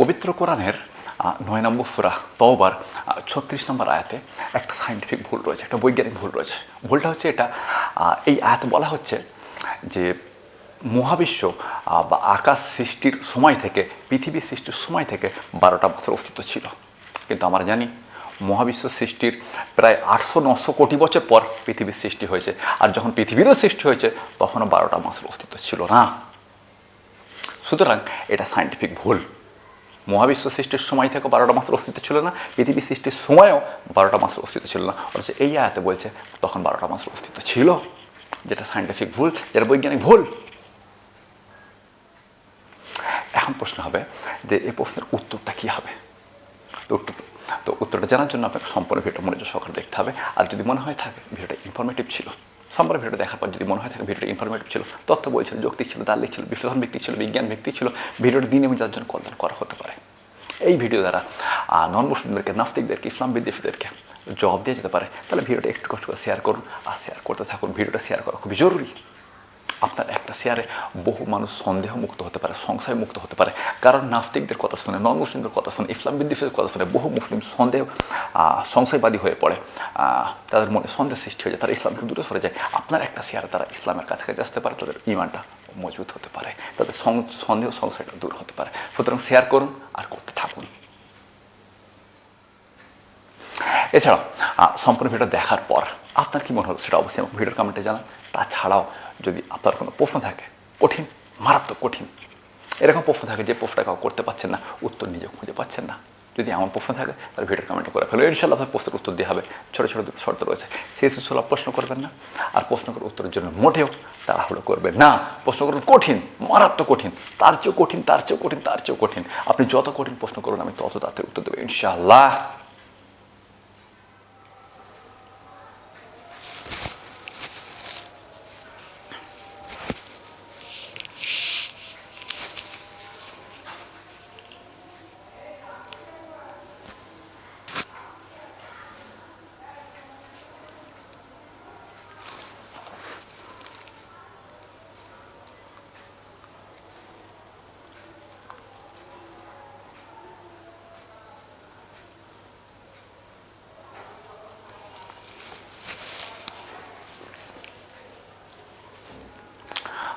পবিত্র কোরআনের নয় নম্বর ফুরা তওবার ছত্রিশ নম্বর আয়াতে একটা সাইন্টিফিক ভুল রয়েছে, একটা বৈজ্ঞানিক ভুল রয়েছে। ভুলটা হচ্ছে এটা এই আয়াতে বলা হচ্ছে যে মহাবিশ্ব বা আকাশ সৃষ্টির সময় থেকে, পৃথিবী সৃষ্টির সময় থেকে বারোটা মাসের অস্তিত্ব ছিল। কিন্তু আমরা জানি, মহাবিশ্ব সৃষ্টির প্রায় আটশো নশো কোটি বছর পর পৃথিবীর সৃষ্টি হয়েছে, আর যখন পৃথিবীরও সৃষ্টি হয়েছে, তখনও বারোটা মাসের অস্তিত্ব ছিল না। সুতরাং এটা সাইন্টিফিক ভুল। মহাবিশ্ব সৃষ্টির সময় থেকে বারোটা মাসের অস্তিত্ব ছিল না, পৃথিবী সৃষ্টির সময়ও বারোটা মাসের অস্তিত্ব ছিল না। অথচ এই আয়াতে বলছে, তখন বারোটা মাসের অস্তিত্ব ছিল, যেটা সাইন্টিফিক ভুল, যেটা বৈজ্ঞানিক ভুল। এখন প্রশ্ন হবে যে এই প্রশ্নের উত্তরটা কী হবে? তো তো উত্তরটা জানার জন্য আপনাকে সম্পূর্ণ ভিডিওটা মনোযোগ সহকারে দেখতে হবে। আর যদি মনে হয় থাকে, ভিডিওটা ইনফরমেটিভ ছিল। সম্পূর্ণ ভিডিও দেখার পর যদি মনে হয় থাকে ভিডিওটা ইনফরমেটিভ ছিল, তথ্য বলছিল যৌক্তিক ছিল দার্লিক ছিল বিশ্লেষণ ব্যক্তি ছিল, বিজ্ঞান ব্যক্তি ছিল, ভিডিওটা দিন এবং যার জন্য কল্যাণ করা হতে পারে। এই ভিডিও দ্বারা নন মুসলিমদেরকে নাস্তিকদেরকে, ইসলাম বিদ্বেষীদেরকে জবাব দেওয়া যেতে পারে। তাহলে ভিডিওটা একটু কষ্ট করে শেয়ার করুন, আর শেয়ার করতে থাকুন, ভিডিওটা শেয়ার করা খুবই জরুরি। আপনার একটা শেয়ারে বহু মানুষ সন্দেহ মুক্ত হতে পারে সংশয় মুক্ত হতে পারে। কারণ নাস্তিকদের কথা শুনে নন মুসলিমদের কথা শুনে, ইসলাম বিদ্বেষের কথা শুনে বহু মুসলিম সন্দেহ সংশয়বাদী হয়ে পড়ে। তাদের মনে সন্দেহ সৃষ্টি হয়ে যায়, তারা ইসলামকে দূরে সরে যায়। আপনার একটা শেয়ারে তারা ইসলামের কাছাকাছি আসতে পারে, তাদের ইমানটা মজবুত হতে পারে, তাদের সন্দেহ, সংশয়টা দূর হতে পারে। সুতরাং শেয়ার করুন আর করতে থাকুন। এছাড়াও সম্পূর্ণ ভিডিও দেখার পর আপনার কি মনে হলো সেটা অবশ্যই আমাকে ভিডিওর কমেন্টে জানান। তাছাড়াও যদি আপনার কোনো প্রশ্ন থাকে, কঠিন, মারাত্মক কঠিন, এরকম প্রশ্ন থাকে যে প্রশ্নটা কাউ করতে পারছেন না, উত্তর নিজে খুঁজে পাচ্ছেন না। যদি এমন প্রশ্ন থাকে, তাহলে ভিডিও কমেন্ট করে ফেলো। ইনশাল্লাহ আপনার প্রশ্নের উত্তর দেওয়া হবে। ছোটো ছোটো শর্ত রয়েছে। সেই সুসলা প্রশ্ন করবেন না, আর প্রশ্ন করে উত্তরের জন্য মোটেও তাড়াহুড়ো করবেন না। প্রশ্ন করুন কঠিন, মারাত্মক কঠিন, তার চেয়েও কঠিন, তার চেয়েও কঠিন, তার চেয়েও কঠিন। আপনি যত কঠিন প্রশ্ন করুন, আমি তত তাতে উত্তর দেবো। ইনশাআল্লাহ।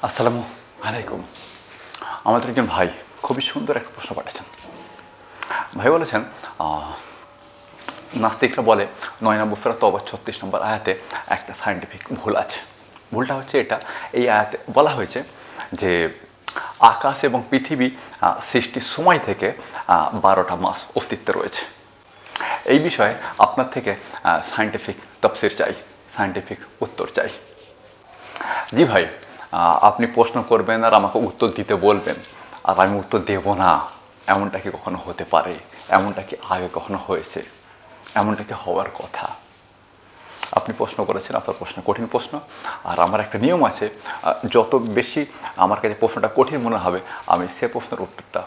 আসসালামু আলাইকুম। আমাদের একজন ভাই খুবই সুন্দর একটা প্রশ্ন পাঠিয়েছেন ভাই বলেছেন নাস্তিকরা বলে নয় নম্বর ফেরা তবা ছত্রিশ নম্বর আয়াতে একটা সায়েন্টিফিক ভুল আছে। ভুলটা হচ্ছে এটা, এই আয়াতে বলা হয়েছে যে আকাশ এবং পৃথিবী সৃষ্টির সময় থেকে বারোটা মাস অস্তিত্বে রয়েছে। এই বিষয়ে আপনার থেকে সায়েন্টিফিক তফসির চাই সায়েন্টিফিক উত্তর চাই। জি ভাই আপনি প্রশ্ন করবেন আর আমাকে উত্তর দিতে বলবেন। আর আমি উত্তর দেব না। এমনটা কি কখনো হতে পারে? এমনটা কি আগে কখনো হয়েছে? এমনটা কি হওয়ার কথা? আপনি প্রশ্ন করেছেন, আপনার প্রশ্ন কঠিন প্রশ্ন। আর আমার একটা নিয়ম আছে যত বেশি আমার কাছে প্রশ্নটা কঠিন মনে হবে, আমি সে প্রশ্নের উত্তরটা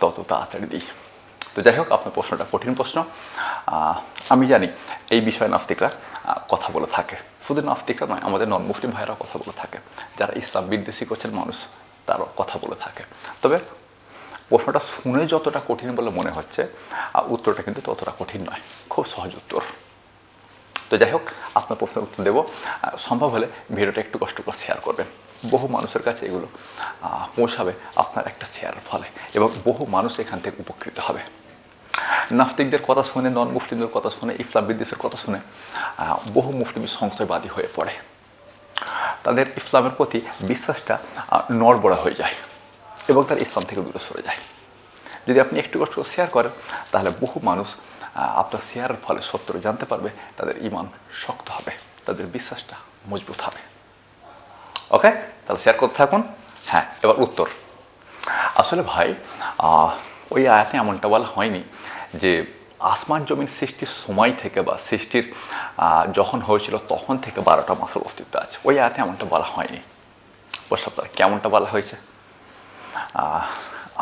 তত তাড়াতাড়ি দিই। তো যাই হোক, আপনার প্রশ্নটা কঠিন প্রশ্ন। আমি জানি এই বিষয়ে নাস্তিকরা কথা বলে থাকে। শুধু নাস্তিকরা নয়, আমাদের নন মুসলিম ভাইয়েরাও কথা বলে থাকে। যারা ইসলাম বিদ্বেষী করছেন মানুষ, তারাও কথা বলে থাকে। তবে প্রশ্নটা শুনে যতটা কঠিন বলে মনে হচ্ছে উত্তরটা কিন্তু ততটা কঠিন নয়, খুব সহজ উত্তর। তো যাই হোক, আপনার প্রশ্নের উত্তর দেবো। সম্ভব হলে ভিডিওটা একটু কষ্ট করে শেয়ার করবেন। বহু মানুষের কাছে এগুলো পৌঁছাবে আপনার একটা শেয়ারের ফলে এবং বহু মানুষ এখান থেকে উপকৃত হবে। নাস্তিকদের কথা শুনে নন মুসলিমদের কথা শুনে ইসলাম বিদ্বেষের কথা শুনে বহু মুসলিম সংশয়বাদী হয়ে পড়ে। তাদের ইসলামের প্রতি বিশ্বাসটা নড়বড়া হয়ে যায় এবং তার ইসলাম থেকে দূরে সরে যায়। যদি আপনি একটু কষ্ট শেয়ার করেন, তাহলে বহু মানুষ আপনার শেয়ারের ফলে সত্য জানতে পারবে, তাদের ইমান শক্ত হবে, তাদের বিশ্বাসটা মজবুত হবে। ওকে তাহলে শেয়ার করতে থাকুন। হ্যাঁ এবার উত্তর। আসলে ভাই ওই আয়াতে এমনটা বলা হয়নি যে আসমান জমিন সৃষ্টির সময় থেকে বা সৃষ্টির যখন হয়েছিল তখন থেকে বারোটা মাসের অস্তিত্ব আছে। ওই আয়াতে এমনটা বলা হয়নি। বুঝতে পারে কেমনটা বলা হয়েছে?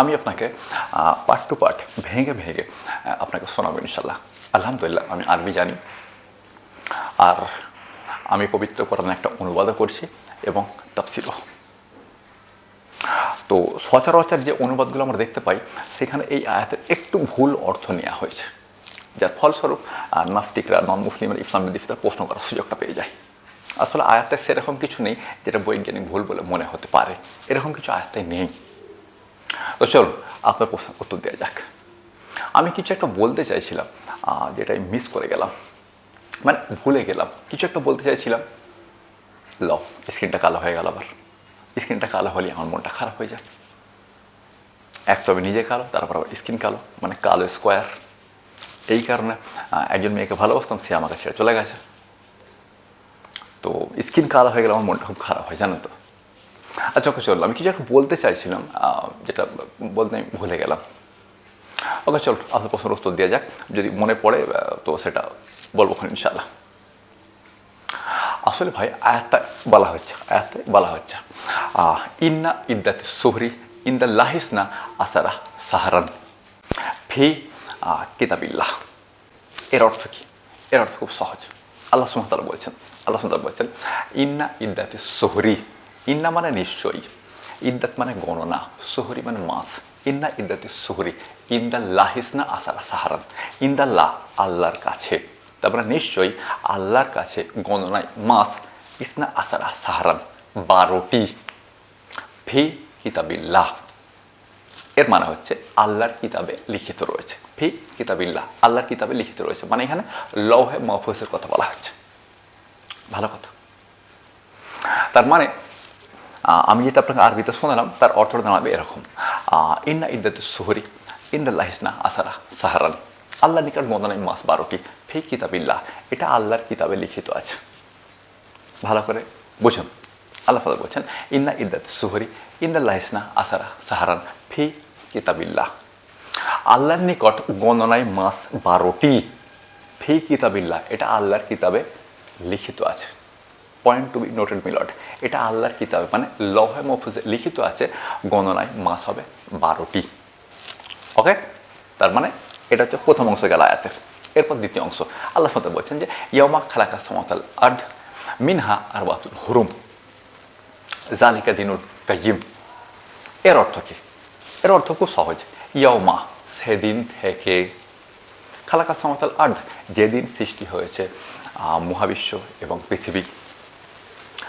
আমি আপনাকে পার্ট টু পার্ট ভেঙে ভেঙে আপনাকে শোনাবো ইনশাল্লাহ আলহামদুলিল্লাহ, আমি আরবি জানি। আর আমি পবিত্র কোরআনে একটা অনুবাদও করছি। এবং তাফসিরও তো সচরাচর যে অনুবাদগুলো আমরা দেখতে পাই, সেখানে এই আয়াতের একটু ভুল অর্থ নেওয়া হয়েছে। যার ফলস্বরূপ নাস্তিকরা নন মুসলিমের ইসলাম বিদ্বেষীরা প্রশ্ন করার সুযোগটা পেয়ে যায়। আসলে আয়াতে সেরকম কিছু নেই, যেটা বৈজ্ঞানিক ভুল বলে মনে হতে পারে। এরকম কিছু আয়াতে নেই। তো চলুন, আপনার প্রশ্ন উত্তর দেওয়া যাক। আমি কিছু একটা বলতে চাইছিলাম যেটা মিস করে গেলাম। মানে ভুলে গেলাম। কিছু একটা বলতে চাইছিলাম। ল, স্ক্রিনটা কালো হয়ে গেল আবার। স্ক্রিনটা কালো হলে আমার মনটা খারাপ হয়ে যায়। এক তো আমি নিজে কালো, তারপর আবার স্কিন কালো মানে কালো স্কোয়ার। এই কারণে একজন মেয়েকে ভালোবাসতাম, সে আমাকে ছেড়ে চলে গেছে। তো স্কিন কালো হয়ে গেলে আমার মনটা খুব খারাপ হয় জানো তো। আচ্ছা ওকে চলল আমি কিছু একটা বলতে চাইছিলাম যেটা বলতে আমি ভুলে গেলাম। ওকে চল, আপনার প্রশ্নের উত্তর দেওয়া যাক। যদি মনে পড়ে তো সেটা বলব খান ইনশাল্লাহ আসলে ভাই আয়াতটা বলা হচ্ছে আয়াতে বলা হচ্ছে ইন্না ইদ্দাতে সোহরি, ইন্দা লাহিসনা আসারা সাহারান। ফি কিতাবিল্লাহ। এর অর্থ কি? এর অর্থ খুব সহজ। আল্লাহ সুমতালা বলছেন, আল্লাহ সুমতালা বলছেন, ইন্না ইদ্দাতে সোহরি। ইন্না মানে নিশ্চয়ই। ইদ্দাত মানে গণনা। সোহরি মানে মাস ইন্না ইদ্দাতে সোহরি। ইন্দা লাহিসনা আসারা সাহারান। ইন্দাল্লাহ আল্লাহর কাছে। তারপরে নিশ্চয়ই আল্লাহর কাছে গণনায় মাস ইসনা, আসারা, সাহারান, বারোটি। ফি কিতাবিল্লাহ। এর মানে হচ্ছে আল্লাহর কিতাবে লিখিত রয়েছে। ফি কিতাবিল্লাহ, আল্লাহর কিতাবে লিখিত রয়েছে। মানে এখানে লৌহে মহফুজের কথা বলা হচ্ছে। ভালো কথা। তার মানে আমি যেটা আপনাকে আরবিতে শোনালাম, তার অর্থটা দাঁড়াবে এরকম। ইন্না ইদ্দাত সুহরি, ইন্দাল্লাহ ইসনা, আসারা, সাহারান। আল্লাহ নিকট মদনাই মাস বারোটি ফি কিতাবিল্লাহ। এটা আল্লাহর কিতাবে লিখিত আছে। ভালো করে বুঝুন। আল্লাহ ফাদা বলছেন, ইন্না ইদ্দাত সুহরি ইন্দাল্লাহ ইসনা আসারা সাহারান ফি কিতাবিল্লাহ। আল্লাহর নিকট গণনায় মাস বারোটি ফি কিতাবিল্লাহ। এটা আল্লাহর কিতাবে লিখিত আছে। পয়েন্ট টু বি নোটেড মিলট এটা আল্লাহর কিতাবে মানে লহে মফুজে লিখিত আছে গণনায় মাস হবে বারোটি ওকে তার মানে এটা হচ্ছে প্রথম অংশ গেল আয়াতের। এরপর দ্বিতীয় অংশ। আল্লাহ সাথে বলছেন যে ইয়মা খালাকা সমতাল আর্ধ মিনহা আর বাতুল হুরুম। জালিকা দিনুল কাইম এর অর্থ কি? এর অর্থ খুব সহজ। ইয়মা সেদিন থেকে খালাকা সমতাল আর্ধ যেদিন সৃষ্টি হয়েছে মহাবিশ্ব এবং পৃথিবী।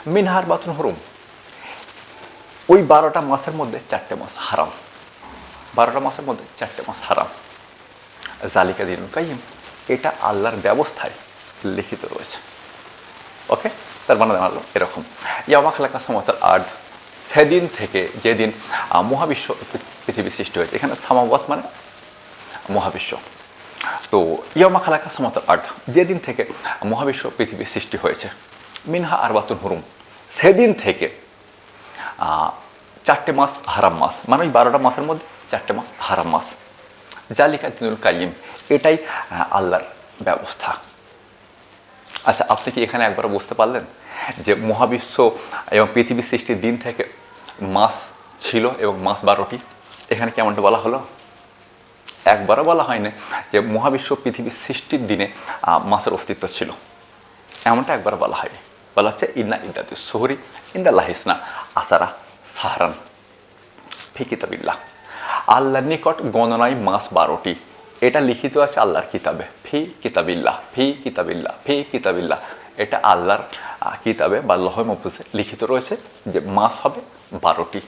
মিনহার বাতুল হুরুম। ওই বারোটা মাসের মধ্যে চারটে মাস হারাম। বারোটা মাসের মধ্যে চারটে মাস হারাম। জালিকা দিন কাইম এটা আল্লাহর ব্যবস্থায় লিখিত রয়েছে। ওকে? তার মানে দাঁড়াল এরকম। ইয়ামা খালাকা সমতার আর্ধ সেদিন থেকে যেদিন মহাবিশ্ব পৃথিবী সৃষ্টি হয়েছে, এখানে সামাবত মানে মহাবিশ্ব। তো ইয়ামা খালাকা সমতার আর্ধ যেদিন থেকে মহাবিশ্ব পৃথিবী সৃষ্টি হয়েছে, মিনহা আর বাতুন হুরুম। সেদিন থেকে চারটে মাস হারাম মাস মানে ওই বারোটা মাসের মধ্যে চারটে মাস হারাম মাস। জালিকা দিনুল কাইম এটাই আল্লাহর ব্যবস্থা। আচ্ছা আপনি কি এখানে একবার বুঝতে পারলেন যে মহাবিশ্ব এবং পৃথিবী সৃষ্টির দিন থেকে মাস ছিল এবং মাস বারোটি? এখানে কেমনটা বলা হলো? একবারও বলা হয়নি যে মহাবিশ্ব পৃথিবীর সৃষ্টির দিনে মাসের অস্তিত্ব ছিল। এমনটা একবার বলা হয়নি। বলা হচ্ছে, ইন্না ইদ্দাতু সোহরি ইন্দা লাহিসনা আসারা সাহারান ফি কিতাবিল্লাহ আল্লাহর নিকট গণনায় মাস বারোটি। এটা লিখিত আছে আল্লাহর কিতাবে। ফি কিতাবিল্লাহ ফি কিতাবিল্লাহ ফি কিতাবিল্লাহ। এটা আল্লাহর কিতাবে বা লহ মফুজে লিখিত রয়েছে যে মাস হবে বারোটি।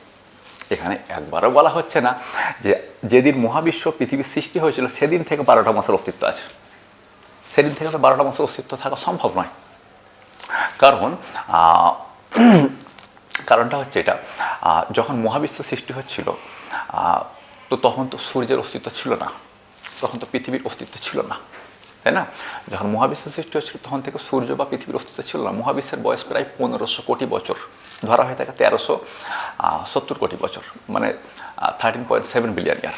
এখানে একবারও বলা হচ্ছে না যে যেদিন মহাবিশ্ব পৃথিবীর সৃষ্টি হয়েছিল, সেদিন থেকে বারোটা মাসের অস্তিত্ব আছে। সেদিন থেকে তো বারোটা মাসের অস্তিত্ব থাকা সম্ভব নয়। কারণ কারণটা হচ্ছে এটা যখন মহাবিশ্ব সৃষ্টি হচ্ছিল তো তখন তো সূর্যের অস্তিত্ব ছিল না। তখন তো পৃথিবীর অস্তিত্ব ছিল না, তাই না? যখন মহাবিশ্ব সৃষ্টি হচ্ছিল তখন থেকে সূর্য বা পৃথিবীর অস্তিত্ব ছিল না। মহাবিশ্বের বয়স প্রায় পনেরোশো কোটি বছর। ধরা হয়ে থাকে তেরোশো সত্তর কোটি বছর মানে thirteen point seven billion year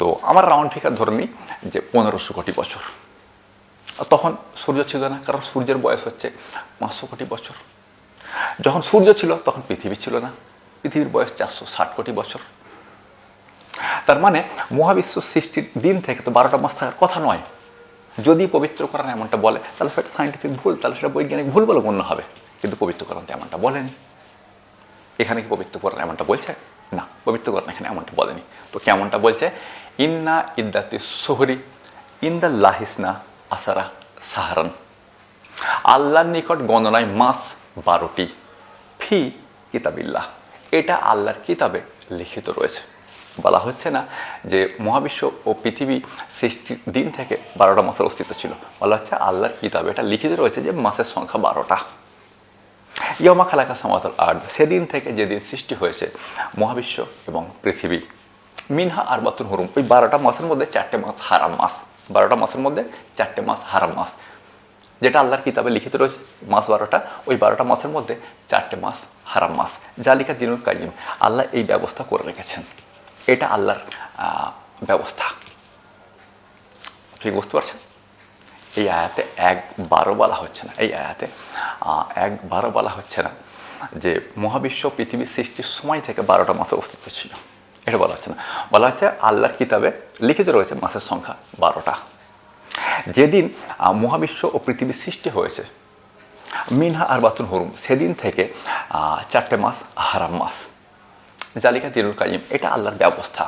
তো আমার রাউন্ড ফিগার ধরে নিই যে পনেরোশো কোটি বছর। তখন সূর্য ছিল না, কারণ সূর্যের বয়স হচ্ছে পাঁচশো কোটি বছর। যখন সূর্য ছিল, তখন পৃথিবী ছিল না। পৃথিবীর বয়স চারশো ষাট কোটি বছর। তার মানে মহাবিশ্ব সৃষ্টির দিন থেকে তো বারোটা মাস থাকার কথা নয়। যদি পবিত্র পবিত্রকরণ এমনটা বলে, তাহলে সেটা সাইন্টিফিক ভুল, তাহলে সেটা বৈজ্ঞানিক ভুল বলে গণ্য হবে। কিন্তু পবিত্রকরণ তো এমনটা বলেনি। এখানে কি পবিত্র কোরআন এমনটা বলছে? না পবিত্র কোরআন এখানে এমনটা বলেনি। তো কেমনটা বলছে? ইন্না ইদ্দাতি সোহরি, ইন্দা লাহিসনা আসারা সাহারান। আল্লাহর নিকট গণনায় মাস বারোটি। ফি কিতাবিল্লাহ। এটা আল্লাহর কিতাবে লিখিত রয়েছে। বলা হচ্ছে না যে মহাবিশ্ব ও পৃথিবী সৃষ্টির দিন থেকে বারোটা মাসের অস্তিত্ব ছিল। বলা হচ্ছে আল্লাহর কিতাবে এটা লিখিত রয়েছে যে মাসের সংখ্যা বারোটা। ইয়মা খালাকা সামাতল আর্ট সেদিন থেকে যেদিন সৃষ্টি হয়েছে মহাবিশ্ব এবং পৃথিবী, মিনহা আর বাতুন হরুম, ওই বারোটা মাসের মধ্যে চারটে মাস হারাম মাস, বারোটা মাসের মধ্যে চারটে মাস হারাম মাস। যেটা আল্লাহর কিতাবে লিখিত রয়েছে, মাস বারোটা, ওই বারোটা মাসের মধ্যে চারটে মাস হারাম মাস। জালিকা দিনুল কাইম আল্লাহ এই ব্যবস্থা করে রেখেছেন। এটা আল্লাহর ব্যবস্থা। ঠিক বুঝতে পারছেন? এই আয়াতে একবারও বলা হচ্ছে না, এই আয়াতে একবারও বলা হচ্ছে না যে মহাবিশ্ব পৃথিবীর সৃষ্টির সময় থেকে বারোটা মাসের অস্তিত্ব ছিল। এটা বলা হচ্ছে না। বলা হচ্ছে আল্লাহর কিতাবে লিখিত রয়েছে মাসের সংখ্যা বারোটা। যেদিন মহাবিশ্ব ও পৃথিবীর সৃষ্টি হয়েছে, মিনহা আর বাতুন হরুম সেদিন থেকে চারটে মাস হারাম মাস। জালিকা দিনুল কাইম এটা আল্লাহর ব্যবস্থা।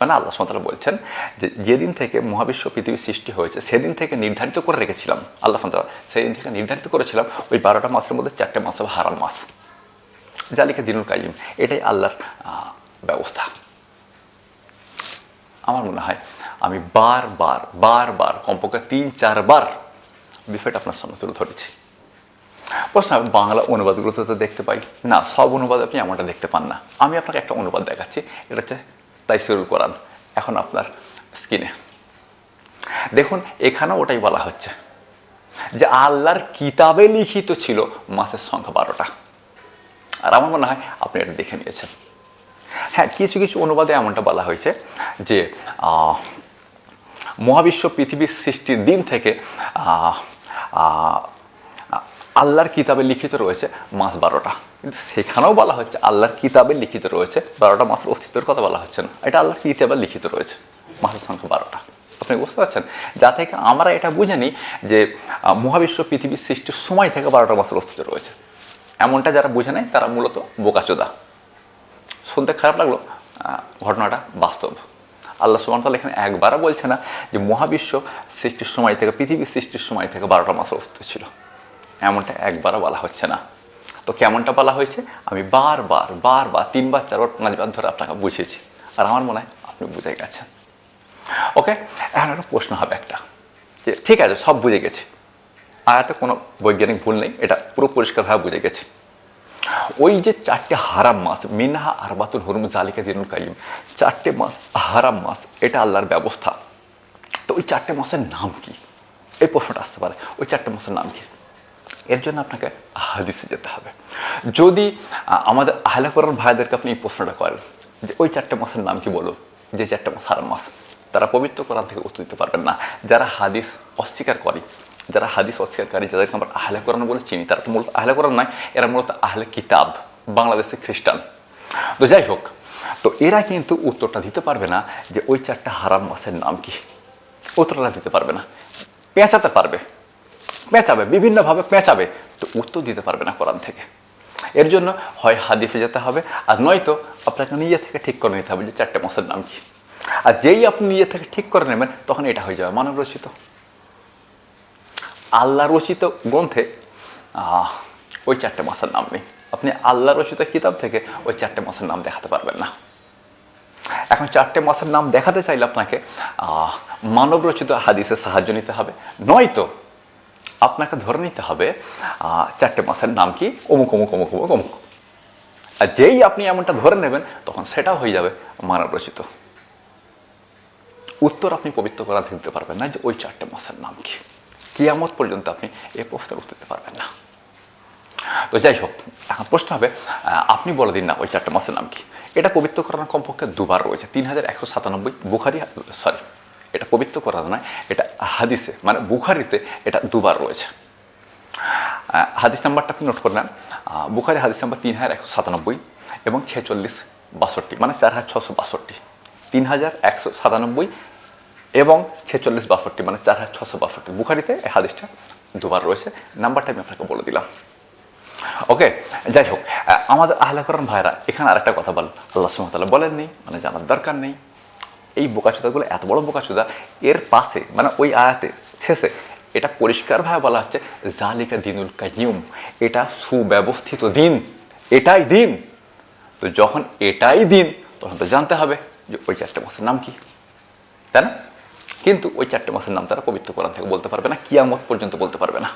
মানে আল্লাহ সাঁতারা বলছেন যে যেদিন থেকে মহাবিশ্ব পৃথিবীর সৃষ্টি হয়েছে, সেদিন থেকে নির্ধারিত করে রেখেছিলাম। আল্লাহ সাঁতারা সেদিন থেকে নির্ধারিত করেছিলাম ওই বারোটা মাসের মধ্যে চারটে মাস হবে হারাম মাস। জালিকা দিনুল কাইম এটাই আল্লাহর ব্যবস্থা। আমার মনে হয় আমি বারবার বারবার কমপক্ষে তিন, চারবার বিষয়টা আপনার সামনে তুলে ধরেছি। প্রশ্ন বাংলা অনুবাদগুলোতে তো দেখতে পাই। না, সব অনুবাদ আপনি এমনটা দেখতে পান না। আমি আপনাকে একটা অনুবাদ দেখাচ্ছি, এটা হচ্ছে তাইসিরুল কোরআন। এখন আপনার স্কিনে দেখুন, এখানেও ওটাই বলা হচ্ছে যে আল্লাহর কিতাবে লিখিত ছিল মাসের সংখ্যা বারোটা। আর আমার মনে হয় আপনি এটা দেখে নিয়েছেন। হ্যাঁ কিছু কিছু অনুবাদে এমনটা বলা হয়েছে যে মহাবিশ্ব পৃথিবীর সৃষ্টির দিন থেকে আল্লাহর কিতাবে লিখিত রয়েছে মাস বারোটা। কিন্তু সেখানেও বলা হচ্ছে আল্লাহর কিতাবে লিখিত রয়েছে বারোটা মাসের অস্তিত্বের কথা বলা হচ্ছে না। এটা আল্লাহর কিতাবে লিখিত রয়েছে মাসের সংখ্যা বারোটা। আপনি বুঝতে পারছেন? যা থেকে আমরা এটা বুঝে নিই যে মহাবিশ্ব পৃথিবীর সৃষ্টির সময় থেকে বারোটা মাসের অস্তিত্ব রয়েছে। এমনটা যারা বুঝে নেয় তারা মূলত বোকাচোদা। শুনতে খারাপ লাগল? ঘটনাটা বাস্তব। আল্লাহ সুমান তাল্লাহ এখানে একবারও বলছে না যে, মহাবিশ্ব সৃষ্টির সময় থেকে পৃথিবীর সৃষ্টির সময় থেকে বারোটা মাসের অস্তিত্ব ছিল। এমনটা একবারও বলা হচ্ছে না। তো কেমনটা বলা হয়েছে? আমি বারবার বারবার, তিনবার, চারবার, পাঁচবার ধরে আপনাকে বুঝিয়েছি। আর আমার মনে হয় আপনি বুঝে গেছেন। ওকে? এখন একটা প্রশ্ন হবে একটা। যে ঠিক আছে, সব বুঝে গেছি। আয়াতে কোনো বৈজ্ঞানিক ভুল নেই, এটা পুরো পরিষ্কারভাবে বুঝে গেছি। ওই যে চারটে হারাম মাস মিনহা, আরবাতুল হুরুম, জালিকা, দিনুল কাইম চারটে মাস হারাম মাস এটা আল্লাহর ব্যবস্থা। তো ওই চারটে মাসের নাম কি? এই প্রশ্নটা আসতে পারে। ওই চারটে মাসের নাম কি? এর জন্য আপনাকে হাদিসে যেতে হবে। যদি আমাদের আহলে করার ভাইদেরকে আপনি এই প্রশ্নটা করেন, যে ওই চারটে মাসের নাম কি বলো যে চারটে মাস হারাম মাস তারা পবিত্র কোরআন থেকে উত্তর দিতে পারবেন না। যারা হাদিস অস্বীকার করে যারা হাদিস অস্বীকারী, যাদেরকে আমরা আহলে কোরআন বলে চিনি, তারা তো মূলত আহলে কোরআন নয়, এরা মূলত আহলে কিতাব, বাংলাদেশে খ্রিস্টান। তো যাই হোক, তো এরা কিন্তু উত্তরটা দিতে পারবে না যে ওই চারটা হারাম মাসের নাম কি। উত্তরটা দিতে পারবে না, পেঁচাতে পারবে। পেঁচাবে, বিভিন্নভাবে পেঁচাবে, তো উত্তর দিতে পারবে না কোরআন থেকে। এর জন্য হয় হাদিফে যেতে হবে, আর নয়তো আপনাকে নিজে থেকে ঠিক করে নিতে হবে যে চারটে মাসের নাম কি। আর যেই আপনি নিজে থেকে ঠিক করে নেবেন, তখন এটা হয়ে যাবে মানব রচিত। আল্লাহ রচিত গ্রন্থে ওই চারটে মাসের নাম নেই। আপনি আল্লাহ রচিত কিতাব থেকে ওই চারটে মাসের নাম দেখাতে পারবেন না। এখন চারটে মাসের নাম দেখাতে চাইলে আপনাকে মানব রচিত হাদিসের সাহায্য নিতে হবে। নয়তো আপনাকে ধরে নিতে হবে চারটে মাসের নাম কি? অমুক অমুক অমুক অমুক অমুক। আর যেই আপনি এমনটা ধরে নেবেন, তখন সেটাও হয়ে যাবে মানব রচিত উত্তর আপনি পবিত্র করা দিতে পারবেন না, যে ওই চারটে মাসের নাম কি। কিয়ামত পর্যন্ত আপনি এই প্রশ্নের উত্তর দিতে পারবেন না। তো যাই হোক, এখন প্রশ্ন হবে আপনি বলে দিন না ওই চারটে মাসের নাম কি। এটা পবিত্র করানোর কমপক্ষে দুবার রয়েছে, তিন হাজার একশো সাতানব্বই বুখারি, সরি এটা পবিত্র করানো নয় এটা হাদিসে মানে বুখারিতে এটা দুবার রয়েছে। হাদিস নাম্বারটা আপনি নোট করে নেন বুখারি হাদিস নাম্বার তিন হাজার একশো সাতানব্বই এবং ছেচল্লিশ বাষট্টি মানে চার হাজার ছশো বাষট্টি। তিন হাজার একশো সাতানব্বই এবং ছেচল্লিশ বাষট্টি মানে চার হাজার ছশো বাষট্টি। বুখারিতে এই হাদিসটা দুবার রয়েছে। নাম্বারটা আমি আপনাকে বলে দিলাম। ওকে, যাই হোক আমাদের আহলে করান ভাইরা এখানে আরেকটা কথা বল আল্লাহ সুমতাল্লাহ বলেননি মানে জানার দরকার নেই। এই বোকাচুদাগুলো এত বড় বোকাচুদা এর পাশে মানে ওই আয়াতে, শেষে এটা পরিষ্কারভাবে বলা হচ্ছে, জালিকা দিনুল কাইয়ুম এটা সুব্যবস্থিত দিন, এটাই দিন। তো যখন এটাই দিন, তখন তো জানতে হবে যে ওই চারটে মাসের নাম কি, তাই না? কিন্তু ওই চারটে মাসের নাম তারা পবিত্র কোরআন থেকে বলতে পারবে না, কিয়ামত পর্যন্ত বলতে পারবে না।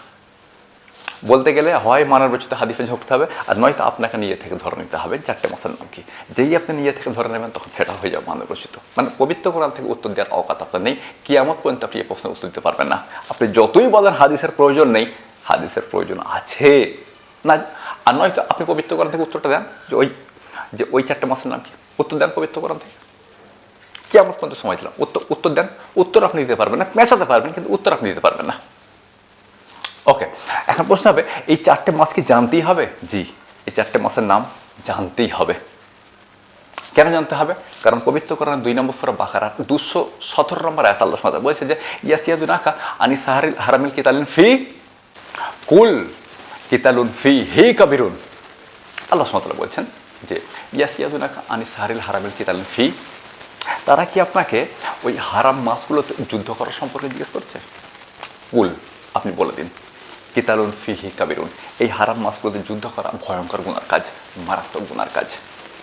বলতে গেলে হয় মানার রচিত হাদিফে ঝুঁকতে হবে আর নয়তো আপনাকে নিয়ে থেকে ধরে নিতে হবে, চারটে মাসের নাম কি? যেই আপনি নিয়ে থেকে ধরে নেবেন, তখন সেটা হয়ে যাবে মানব রচিত। মানে পবিত্র কোরআন থেকে উত্তর দেওয়ার অকাত আপনার নেই, কিয়ামত পর্যন্ত আপনি এই প্রশ্নের উত্তর দিতে পারবেন না। আপনি যতই বলেন হাদিসের প্রয়োজন নেই, হাদিসের প্রয়োজন আছে। না, আর নয়তো আপনি পবিত্র কোরআন থেকে উত্তরটা দেন, যে ওই যে ওই চারটে মাসের নাম কি? উত্তর দেন পবিত্র কোরআন থেকে? কেমন পর্যন্ত সময় দিলাম। উত্তর উত্তর দেন, উত্তর আপনি দিতে পারবেন না মেচাতে পারবেন, কিন্তু উত্তর আপনি দিতে পারবেন না। ওকে এখন প্রশ্ন হবে, এই চারটে মাস কি জানতেই হবে? জি, এই চারটে মাসের নাম জানতেই হবে। কেন জানতে হবে? কারণ পবিত্র করার দুই নম্বর ফোরা বাকারা দুশো সতেরো নম্বর আয়াত আল্লাহ ওয়া বলছে যে ইয়াসিয়াদুন আকা আনি সাহারিল হারামিল কিতালিন ফি কুল কিতালুন ফি হি কাবিরুন। আল্লাহ তাআলা বলছেন যে ইয়াসিয়াদুন আকা আনি সাহারিল হারামিল কিতালিন ফি। তারা কি আপনাকে ওই হারাম মাসগুলোতে যুদ্ধ করার সম্পর্কে জিজ্ঞেস করছে? কুল, আপনি বলে দিন। কিতালুন ফিহি কাবিরুন। এই হারাম মাসগুলোতে যুদ্ধ করা ভয়ঙ্কর গুণার কাজ, মারাত্মক গুণার কাজ।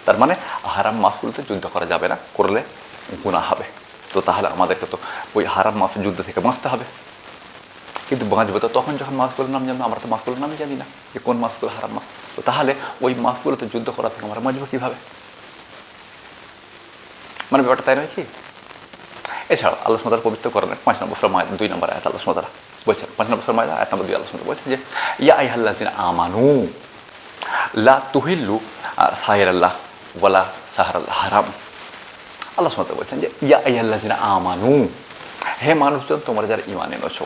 তার মানে হারাম মাসগুলোতে যুদ্ধ করা যাবে না, করলে গুণা হবে। তো তাহলে আমাদেরকে তো ওই হারাম মাস যুদ্ধ থেকে বাঁচতে হবে। কিন্তু বাঁচবে তো তখন যখন মাসগুলোর নাম জানব, আমরা তো মাসগুলোর নামই জানি না যে কোন মাসগুলো হারাম মাস তো তাহলে ওই মাসগুলোতে যুদ্ধ করা থেকে আমরা বাঁচবো কীভাবে? মানে ব্যাপারটা তাই নয় কি? এছাড়াও, আল্লাহ সুমতার পবিত্র করেন পাঁচ নম্বর ফরমায়, দুই নম্বর আয়াত আল্লাহ সুমতারা বলছেন পাঁচ নম্বর ফরমায় আয়াত নম্বর দুই আল্লাহ সুমতা বলছেন যে ইয়া আইহাল্লাহ আমানু লা তুহিল্লু সাহের আল্লাহ ওয়ালা সাহার আল্লাহ হারাম আল্লাহ সুমতা বলছেন যে ইয়া আইহাল্লাহ আমানু হে মানুষজন, তোমরা যারা ইমান এনেছো,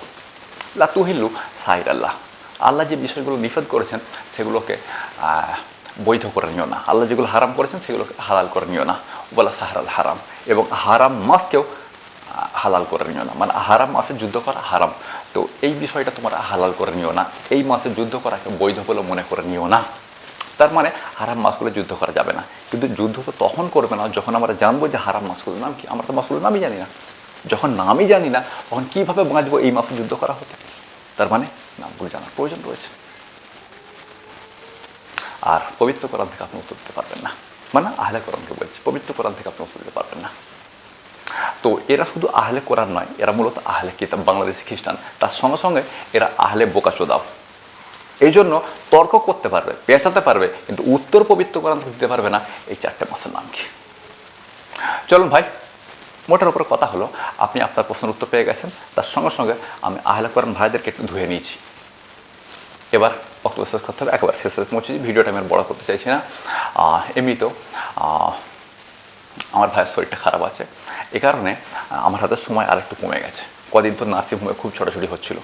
লা তুহিল্লু সাহির আল্লাহ। আল্লাহ যে বিষয়গুলো নিষেধ করেছেন, সেগুলোকে বৈধ করে নিও না। আল্লাহ যেগুলো হারাম করেছেন, সেগুলোকে হালাল করে নিও না। বলা সাহারাল হারাম। এবং হারাম মাসকেও হালাল করে নিও না। মানে হারাম মাসে যুদ্ধ করা হারাম। তো এই বিষয়টা তোমরা হালাল করে নিও না। এই মাসে যুদ্ধ করাকে বৈধ বলে মনে করে নিও না। তার মানে হারাম মাসগুলো যুদ্ধ করা যাবে না। কিন্তু যুদ্ধ তো তখন করবে না যখন আমরা জানব যে হারাম মাসগুলোর নাম কি। আমরা তো মাসগুলোর নামই জানি না। যখন নামই জানি না, তখন কীভাবে বাঁচবো এই মাসে যুদ্ধ করা হতে? তার মানে নামগুলো জানার প্রয়োজন রয়েছে। আর পবিত্র কোরআন থেকে আপনি উত্তর দিতে পারবেন না। মানে আহলে কোরআনকে বলছি, পবিত্র কোরআন থেকে আপনি উত্তর দিতে পারবেন না। তো এরা শুধু আহলে কোরআন নয় এরা মূলত আহলে কিতাব বাংলাদেশি খ্রিস্টান। তার সঙ্গে সঙ্গে এরা আহলে বোকাচোদাও এই জন্য তর্ক করতে পারবে পেঁচাতে পারবে কিন্তু উত্তর পবিত্র কোরআন দিতে পারবে না এই চারটে মাসের নাম কি? চলুন ভাই মোটার উপর কথা হলো আপনি আপনার প্রশ্নের উত্তর পেয়ে গেছেন তার সঙ্গে সঙ্গে আমি আহলে কোরআন ভাইদেরকে একটু ধুয়ে নিয়েছি। এবার বক্তব্য শেষ করতে হবে একেবারে শেষ শেষ পৌঁছেছি ভিডিওটা আমি আর বড় করতে চাইছি না। এমনিতেও আহ, আমার ভাইয়ের শরীরটা খারাপ আছে। এ কারণে, আমার হাতে সময় আরেকটু কমে গেছে। কদিন তো নার্সিংহোমে খুব ছোটাছুটি হচ্ছিল।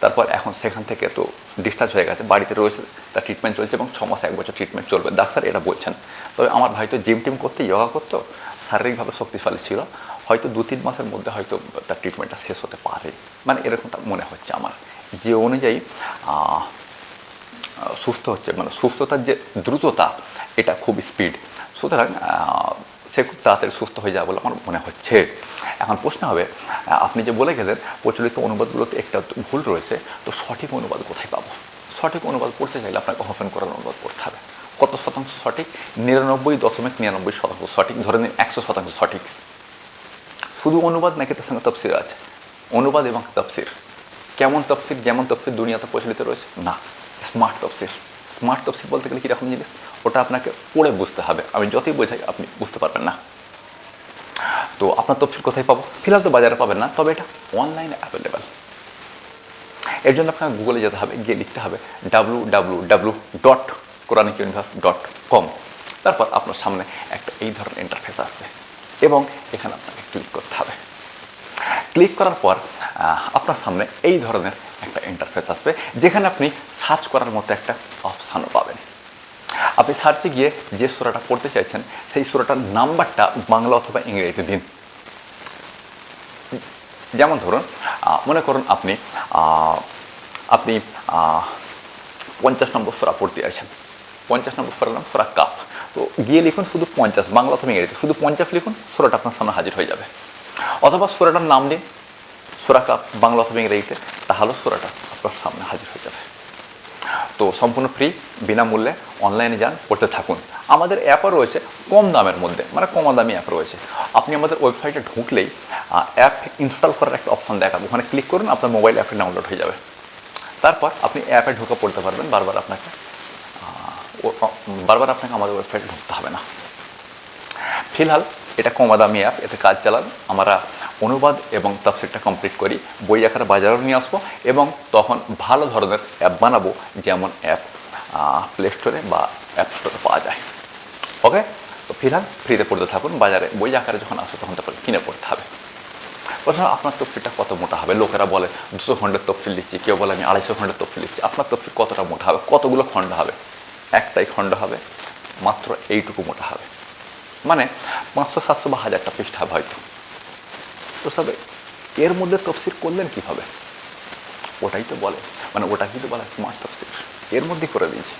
তারপর এখন সেখান থেকে তো ডিসচার্জ হয়ে গেছে। বাড়িতে রয়েছে, তার ট্রিটমেন্ট চলছে এবং ছ মাস এক বছর ট্রিটমেন্ট চলবে। ডাক্তার এটা বলছেন। তবে আমার ভাই তো জিম টিম করতে যোগা করতো, শারীরিকভাবে শক্তিশালী ছিল। হয়তো দু তিন মাসের মধ্যে হয়তো তার ট্রিটমেন্টটা শেষ হতে পারে। মানে এরকমটা মনে হচ্ছে আমার। যে অনুযায়ী সুস্থ হচ্ছে। মানে সুস্থতার যে দ্রুততা, এটা খুব স্পিড সুতরাং সে খুব তাড়াতাড়ি সুস্থ হয়ে যাবে বলে আমার মনে হচ্ছে। এখন প্রশ্ন হবে আপনি যে বলে গেলেন, প্রচলিত অনুবাদগুলোতে একটা ভুল রয়েছে, তো সঠিক অনুবাদ কোথায় পাবো? সঠিক অনুবাদ পড়তে চাইলে আপনাকে হফেন করার অনুবাদ পড়তে হবে। কত শতাংশ সঠিক? নিরানব্বই দশমিক নিরানব্বই শতাংশ সঠিক। ধরে নিন, একশো শতাংশ সঠিক। শুধু অনুবাদ নাকি তার সঙ্গে তফসির আছে? অনুবাদ এবং তফসির। কেমন তফসির, যেমন তফসির দুনিয়াতে প্রচলিত রয়েছে? না স্মার্ট তফসির। স্মার্ট তফসিল বলতে গেলে কীরকম জিনিস? ওটা আপনাকে পড়ে বুঝতে হবে। আমি যতই বোঝাই, আপনি বুঝতে পারবেন না। তো আপনার তফসিল কোথায় পাবো? ফিলহাল তো বাজারে পাবেন না, তবে এটা অনলাইনে অ্যাভেলেবেল এর জন্য আপনাকে গুগলে যেতে হবে, গিয়ে লিখতে হবে W W W dot quranic universe dot com তারপর আপনার সামনে একটা এই ধরনের ইন্টারফেস আসবে এবং এখানে আপনাকে ক্লিক করতে হবে। ক্লিক করার পর আপনার সামনে এই ধরনের একটা ইন্টারফেস আসবে, যেখানে আপনি সার্চ করার মতো একটা অপশানও পাবেন। আপনি সার্চে গিয়ে যে সুরাটা পড়তে চাইছেন, সেই সুরাটার নাম্বারটা বাংলা অথবা ইংরেজিতে দিন। যেমন ধরুন মনে করুন আপনি আপনি পঞ্চাশ নম্বর সোরা পড়তে চাইছেন। পঞ্চাশ নম্বর সোরার নাম সোরা কাপ তো গিয়ে লিখুন শুধু পঞ্চাশ, বাংলা অথবা ইংরেজিতে। শুধু পঞ্চাশ লিখুন, সোরাটা আপনার সামনে হাজির হয়ে যাবে। অথবা সোরাটার নাম দিন সোরা কাপ বাংলা অথবা ইংরেজিতে, তাহলে সোরাটা আপনার সামনে হাজির হয়ে যাবে। তো সম্পূর্ণ ফ্রি বিনামূল্যে অনলাইনে যান, পড়তে থাকুন। আমাদের অ্যাপও রয়েছে কম দামের মধ্যে মানে কম দামি অ্যাপ রয়েছে। আপনি আমাদের ওয়েবসাইটে ঢুকলেই অ্যাপ ইনস্টল করার একটা অপশান দেখাবো। ওখানে ক্লিক করুন, আপনার মোবাইল অ্যাপে ডাউনলোড হয়ে যাবে। তারপর আপনি অ্যাপে ঢুকে পড়তে পারবেন, বারবার আপনাকে বারবার আপনাকে আমাদের ওয়েবসাইটে ঢুকতে হবে না। ফিলহাল, এটা কমা দামি অ্যাপ এতে কাজ চালান। আমরা অনুবাদ এবং তাফসিরটা কমপ্লিট করি, বই আকারে বাজারেও নিয়ে আসব এবং তখন ভালো ধরনের অ্যাপ বানাবো, যেমন অ্যাপ প্লে স্টোরে বা অ্যাপ স্টোরে পাওয়া যায়। ওকে তো ফিলহাল ফ্রিতে পড়তে থাকুন, বাজারে বই আকারে যখন আসবে তখন তারপর কিনে পড়তে হবে। প্রশ্ন, আপনার তফসিলটা কত মোটা হবে? লোকেরা বলে, দুশো খণ্ডের তফসিল দিচ্ছি, কেউ বলে, আমি আড়াইশো খণ্ডের তফসিল দিচ্ছি। আপনার তফসিল কতটা মোটা হবে? কতগুলো খণ্ড হবে? একটাই খণ্ড হবে, মাত্র এইটুকু মোটা হবে। মানে পাঁচশো সাতশো বা হাজারটা পৃষ্ঠা হবে হয়তো। তো তবে এর মধ্যে তফসির করলেন কীভাবে? ওটাই তো বলে। মানে ওটা কিন্তু বলে স্মার্ট তফসির। এর মধ্যে করে দিয়েছি।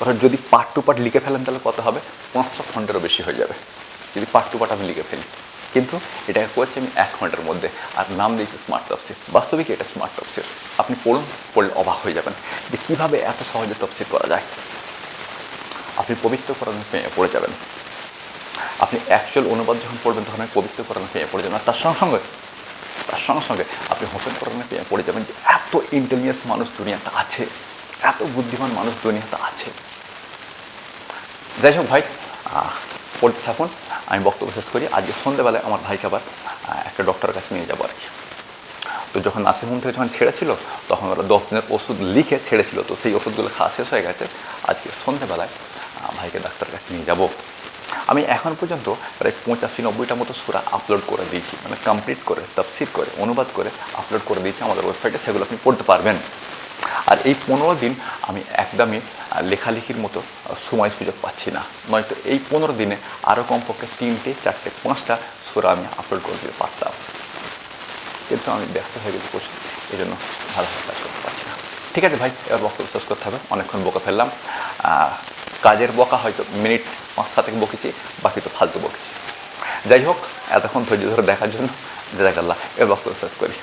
অর্থাৎ যদি পার্ট টু পার্ট লিখে ফেলেন তাহলে কত হবে? পাঁচশো খণ্ডেরও বেশি হয়ে যাবে। যদি পার্ট টু পার্ট আমি লিখে ফেলি। কিন্তু এটাকে করছি আমি এক ঘণ্টার মধ্যে। আর নাম দিয়েছি স্মার্ট তফসির। বাস্তবিক এটা স্মার্ট তফসির। আপনি পড়ুন, পড়লে অবাক হয়ে যাবেন যে কীভাবে এত সহজে তফসির করা যায়। আপনি পবিত্র কোরআনে পড়ে যাবেন। আপনি অ্যাকচুয়াল অনুবাদ যখন পড়বেন, তখন পবিত্র কোরআনে পেয়ে পড়ে যাবেন। আর তার সঙ্গে সঙ্গে, তার সঙ্গে সঙ্গে আপনি হোসেন কোরআনে পেয়ে পড়ে যাবেন যে এত ইন্টেলিজেন্স মানুষ দুনিয়াতে আছে, এত বুদ্ধিমান মানুষ দুনিয়াতে আছে। যাই হোক ভাই পড়তে থাকুন। আমি বক্তব্য শেষ করি। আজকে সন্ধ্যেবেলায় আমার ভাইকে আবার একটা ডক্টরের কাছে নিয়ে যাব আর কি। তো যখন নার্সিং হোম থেকে যখন ছেড়েছিল, তখন ওরা দশ দিনের ওষুধ লিখে ছেড়েছিল। তো সেই ওষুধগুলো খাওয়া শেষ হয়ে গেছে। আজকে সন্ধ্যেবেলায় ভাইকে ডাক্তারের কাছে নিয়ে যাব। আমি এখন পর্যন্ত প্রায় পঁচাশি নব্বইটা মতো সুরা আপলোড করে দিয়েছি মানে কমপ্লিট করে, তফসির করে, অনুবাদ করে আপলোড করে দিয়েছি আমাদের ওয়েবসাইটে সেগুলো আপনি পড়তে পারবেন। আর এই পনেরো দিন আমি একদমই লেখালেখির মতো সময় সুযোগ পাচ্ছি না। নয়তো এই পনেরো দিনে আরও কমপক্ষে তিনটে, চারটে, পাঁচটা সুরা আমি আপলোড করে দিতে পারতাম। কিন্তু আমি ব্যস্ত হয়ে গেছি প্রচুর এই জন্য ভালোভাবে কাজ করতে পারছি না। ঠিক আছে ভাই, এবার বক্তব্য শেষ করতে হবে, অনেকক্ষণ বকা ফেললাম। কাজের বকা হয়তো মিনিট পাঁচ সাতেক বকেছি, বাকি তো ফালতু বকেছি। যাই হোক, এতক্ষণ ধৈর্য ধরে দেখার জন্য জাজাকাল্লাহ, এ বক্তব্য শেষ করি।